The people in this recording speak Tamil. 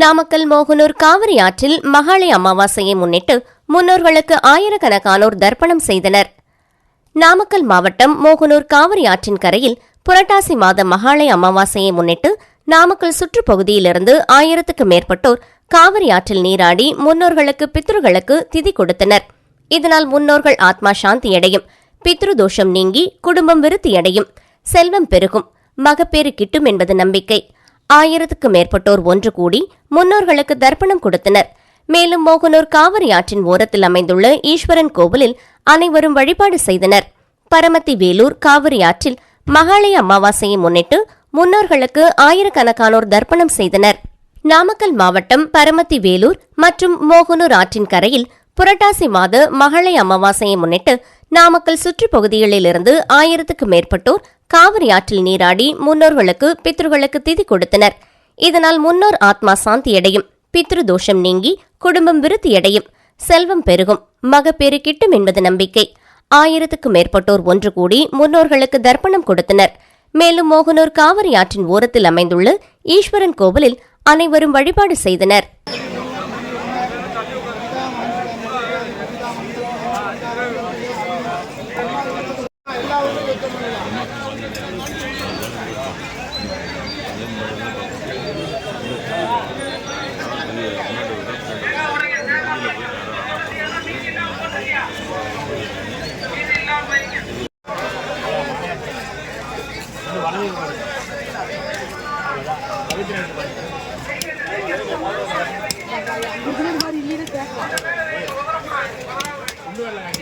நாமக்கல் மோகனூர் காவிரி ஆற்றில் மகாளி அமாவாசையை முன்னிட்டு முன்னோர்களுக்கு ஆயிரக்கணக்கானோர் தர்ப்பணம் செய்தனர். நாமக்கல் மாவட்டம் மோகனூர் காவிரி ஆற்றின் கரையில் புரட்டாசி மாத மகாளய அமாவாசையை முன்னிட்டு நாமக்கல் சுற்றுப்பகுதியிலிருந்து ஆயிரத்துக்கு மேற்பட்டோர் காவிரி ஆற்றில் நீராடி முன்னோர்களுக்கு பித்ருகளுக்கு திதி கொடுத்தனர். இதனால் முன்னோர்கள் ஆத்மா சாந்தியடையும் பித்ரு தோஷம் நீங்கி குடும்பம் விருத்தியடையும் செல்வம் பெருகும் மகப்பேறு கிட்டும் என்பது நம்பிக்கை. ஆயிரத்துக்கு மேற்பட்டோர் ஒன்று கூடி முன்னோர்களுக்கு தர்ப்பணம் கொடுத்தனர். மேலும் மோகனூர் காவிரி ஆற்றின் ஓரத்தில் அமைந்துள்ள ஈஸ்வரன் கோவிலில் அனைவரும் வழிபாடு செய்தனர். பரமத்தி வேலூர் காவிரி ஆற்றில் மகாளய அமாவாசையை முன்னிட்டு முன்னோர்களுக்கு ஆயிரக்கணக்கானோர் தர்ப்பணம் செய்தனர். நாமக்கல் மாவட்டம் பரமத்தி வேலூர் மற்றும் மோகனூர் ஆற்றின் கரையில் புரட்டாசி மாத மகளை அமாவாசையை முன்னிட்டு நாமக்கல் சுற்றுப்பகுதிகளிலிருந்து ஆயிரத்துக்கு மேற்பட்டோர் காவிரி ஆற்றில் நீராடி முன்னோர்களுக்கு பித்ருகளுக்கு திதி கொடுத்தனர். இதனால் முன்னோர் ஆத்மா சாந்தி அடையும் பித்ருதோஷம் நீங்கி குடும்பம் விருத்தி அடையும் செல்வம் பெருகும் மகப்பேறு கிட்டும் என்பது நம்பிக்கை. ஆயிரத்துக்கும் மேற்பட்டோர் ஒன்று கூடி முன்னோர்களுக்கு தர்ப்பணம் கொடுத்தனர். மேலும் மோகனூர் காவிரி ஆற்றின் ஓரத்தில் அமைந்துள்ள ஈஸ்வரன் கோவிலில் அனைவரும் வழிபாடு செய்தனர். ரெண்டு வலது அறுபத்தி இல்லை